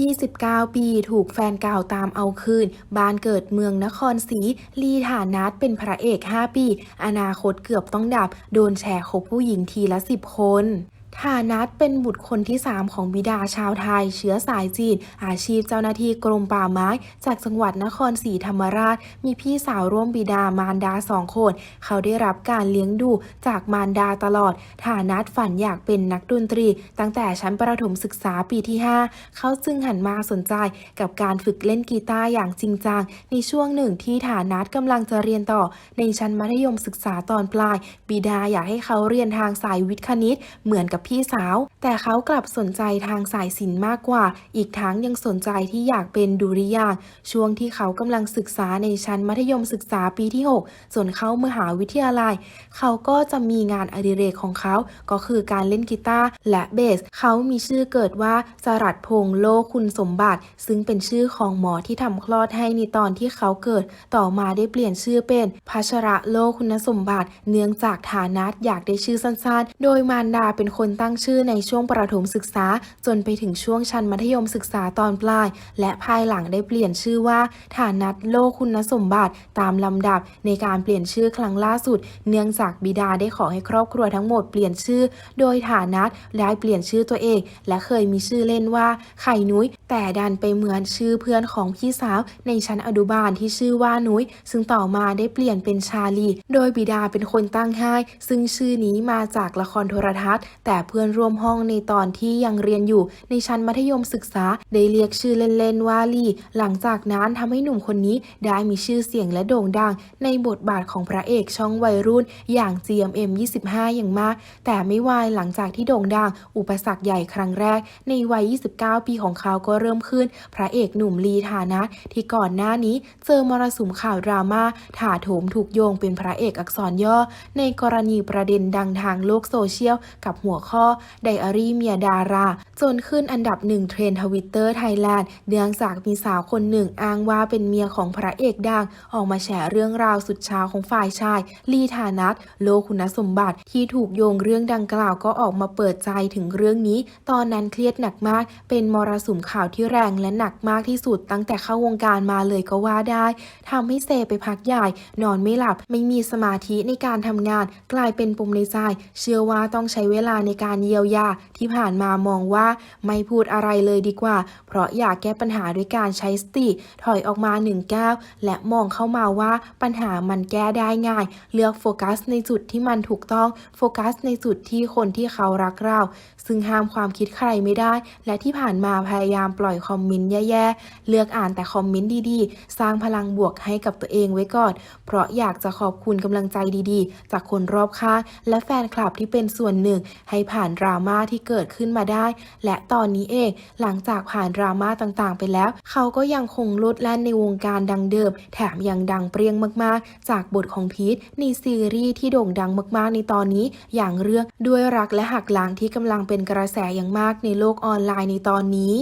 29 ปีถูกแฟนเก่าตามเอาคืน บ้านเกิดเมืองนครศรีลีฐานัทเป็นพระเอก 5 ปี อนาคตเกือบต้องดับ โดนแชร์คบผู้หญิงทีละ 10 คน ฐานัทเป็นบุตรคนที่ 3 ของบิดาชาวไทย เชื้อสายจีน อาชีพเจ้าหน้าที่กรมป่าไม้ จากจังหวัดนครศรีธรรมราช มีพี่สาวร่วมบิดามารดาสองคน เขาได้รับการเลี้ยงดูจากมารดาตลอด ฐานัทฝันอยากเป็นนักดนตรี ตั้งแต่ชั้นประถมศึกษาปีที่ 5 เขาจึงหันมาสนใจกับการฝึกเล่นกีตาร์อย่างจริงจัง ในช่วงหนึ่งที่ฐานัทกำลังจะเรียนต่อ ในชั้นมัธยมศึกษาตอนปลาย บิดาอยากให้เขาเรียนทางสายวิทย์คณิตเหมือนกับพี่สาว แต่เขากลับสนใจทางสายศิลป์มากกว่า อีกทั้งยังสนใจที่อยากเป็นดุริยางช่วงที่เขากำลังศึกษาในชั้นมัธยมศึกษาปีที่6จนเข้ามหาวิทยาลัย เขาก็จะมีงานอดิเรกของเขา ก็คือการเล่นกีตาร์และเบส เขามีชื่อเกิดว่าจรัสพงโลคุณสมบัติ ซึ่งเป็นชื่อของหมอที่ทำคลอดให้ในตอนที่เขาเกิด ต่อมาได้เปลี่ยนชื่อเป็นพัชระโลคุณสมบัติ เนื่องจากฐานัทอยากได้ชื่อสั้นๆ โดยมารดาเป็นคนตั้งชื่อในช่วงประถมศึกษา จนไปถึงช่วงชั้นมัธยมศึกษาตอนปลาย และภายหลังได้เปลี่ยนชื่อว่า ฐานัทโลคุณสมบัติ ตามลำดับในการเปลี่ยนชื่อครั้งล่าสุด เนื่องจากบิดาได้ขอให้ครอบครัวทั้งหมดเปลี่ยนชื่อ โดยฐานัทได้เปลี่ยนชื่อตัวเอง และเคยมีชื่อเล่นว่าไข่นุ้ย แต่ดันไปเหมือนชื่อเพื่อนของพี่สาวในชั้นอนุบาลที่ชื่อว่านุ้ย ซึ่งต่อมาได้เปลี่ยนเป็นชาลี โดยบิดาเป็นคนตั้งให้ซึ่งชื่อนี้มาจากละครโทรทัศน์ แต่เพื่อนร่วมห้องในตอนที่ยังเรียนอยู่ในชั้นมัธยมศึกษา ได้เรียกชื่อเล่นๆว่าลี่ หลังจากนั้นทำให้หนุ่มคนนี้ได้มีชื่อเสียงและโด่งดัง ในบทบาทของพระเอกช่องวัยรุ่น อย่าง GMM 25 อย่างมาก แต่ไม่วายหลังจากที่โด่งดังอุปสรรคใหญ่ครั้งแรก ในวัย 29 ปีของเขาก็เริ่มขึ้น พระเอกหนุ่มลีฐานะ ที่ก่อนหน้านี้เจอมรสุมข่าวดราม่าถาโถมถูกโยงเป็นพระเอกอักษรย่อ ในกรณีประเด็นดังทางโลกโซเชียล กับหัวข้อไดอารี่เมียดารา จนขึ้นอันดับหนึ่งเทรนทวิตเตอร์ไทยแลนด์เนื่องจากมีสาวคนหนึ่งอ้างว่าเป็นเมียของพระเอกดัง ออกมาแฉเรื่องราวสุดเช้าของฝ่ายชาย ลีฐานัทโลคุณสมบัติที่ถูกโยงเรื่องดังกล่าวก็ออกมาเปิดใจถึงเรื่องนี้ ตอนนั้นเครียดหนักมาก เป็นมรสุมข่าวที่แรงและหนักมากที่สุดตั้งแต่เข้าวงการมาเลยก็ว่าได้ทำให้เซไปพักใหญ่ นอนไม่หลับ ไม่มีสมาธิในการทำงาน กลายเป็นปมในใจ เชื่อว่าต้องใช้เวลาในการเยียวยา ที่ผ่านมามองว่าไม่พูดอะไรเลยดีกว่า เพราะอยากแก้ปัญหาด้วยการใช้สติ ถอยออกมาหนึ่งก้าวและมองเข้ามาว่าปัญหามันแก้ได้ง่าย เลือกโฟกัสในจุดที่มันถูกต้อง โฟกัสในจุดที่คนที่เขารักเรา ซึ่งห้ามความคิดใครไม่ได้ และที่ผ่านมาพยายามปล่อยคอมเมนต์แย่ๆ เลือกอ่านแต่คอมเมนต์ดีๆ สร้างพลังบวกให้กับตัวเองไว้ก่อน เพราะอยากจะขอบคุณกำลังใจดีๆ จากคนรอบข้าง และแฟนคลับที่เป็นส่วนหนึ่ง ให้ผ่านดราม่าที่เกิดขึ้นมาได้ และตอนนี้เองหลังจากผ่านดราม่าต่างๆ ไปแล้ว เขาก็ยังคงลุดแล่นในวงการดังเดิม แถมยังดังเปรี้ยงมากๆ จากบทของพีทในซีรีส์ที่โด่งดังมากๆ ในตอนนี้ อย่างเรื่องด้วยรักและหักหลังที่กำลังเป็นกระแสอย่างมากในโลกออนไลน์ในตอนนี้